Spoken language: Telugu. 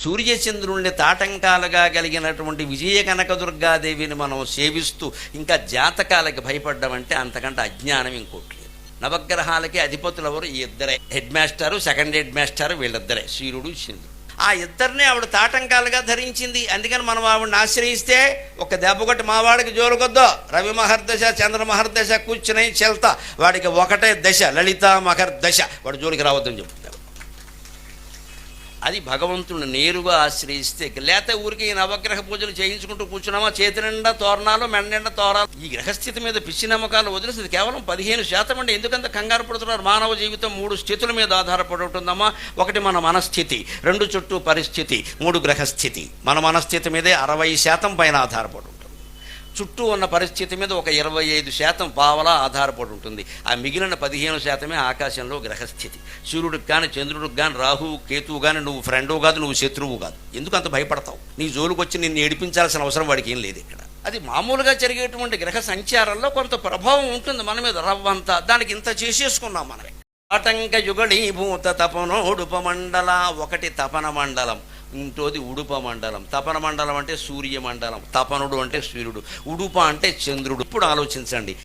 సూర్యచంద్రుల్ని తాటంకాలుగా కలిగినటువంటి విజయ కనకదుర్గాదేవిని మనం సేవిస్తూ ఇంకా జాతకాలకి భయపడ్డామంటే అంతకంటే అజ్ఞానం ఇంకోటి లేదు. నవగ్రహాలకి అధిపతులు ఎవరు ఈ ఇద్దరే. హెడ్ మాస్టారు సెకండ్ హెడ్ మాస్టారు వీళ్ళిద్దరే సూర్యుడు చంద్రుడు ఆ ఇద్దరిని ఆవిడ తాటంకాలుగా ధరించింది. అందుకని మనం ఆవిడని ఆశ్రయిస్తే ఒక దెబ్బ కొట్టి మావాడికి జోలుకొద్దో రవి మహర్దశ చంద్ర మహర్దశ కూర్చుని చెల్తా. వాడికి ఒకటే దశ లలిత మహర్దశ. వాడు జోలికి రావద్దని చెప్పు. అది భగవంతుని నేరుగా ఆశ్రయిస్తే లేకపోతే ఊరికి ఈ నవగ్రహ పూజలు చేయించుకుంటూ కూర్చున్నామా? చేతి నిండా తోరణాలు మెడ తోరాలు. ఈ గ్రహస్థితి మీద పిచ్చి నమ్మకాలు వదిలేసి కేవలం పదిహేను శాతం అండి. ఎందుకంత కంగారు పడుతున్నారు? మానవ జీవితం మూడు స్థితుల మీద ఆధారపడి ఉంటుందమ్మా. ఒకటి మన మనస్థితి రెండు చుట్టూ పరిస్థితి మూడు గ్రహస్థితి మన మనస్థితి మీదే అరవై శాతం పైన ఆధారపడు. చుట్టూ ఉన్న పరిస్థితి మీద ఒక ఇరవై ఐదు శాతం పావలా ఆధారపడి ఉంటుంది. ఆ మిగిలిన పదిహేను శాతమే ఆకాశంలో గ్రహస్థితి. సూర్యుడికి కానీ చంద్రుడికి కానీ రాహువు కేతువు కానీ నువ్వు ఫ్రెండు కాదు నువ్వు శత్రువు కాదు. ఎందుకు అంత భయపడతావు? నీ జోలికి వచ్చి నిన్ను ఏడిపించాల్సిన అవసరం వాడికి ఏం లేదు ఇక్కడ. అది మామూలుగా జరిగేటువంటి గ్రహ సంచారంలో కొంత ప్రభావం ఉంటుంది మన మీద. రవ్వంతా దానికి ఇంత చేసేసుకున్నాం మనమే. ఆటంక యుగళీభూత తపనోడుపమండల ఒకటి తపన మండలం. ఇంకోది ఉడుప మండలం. తపన మండలం అంటే సూర్య మండలం. తపనుడు అంటే సూర్యుడు. ఉడుప అంటే చంద్రుడు. ఇప్పుడు ఆలోచించండి.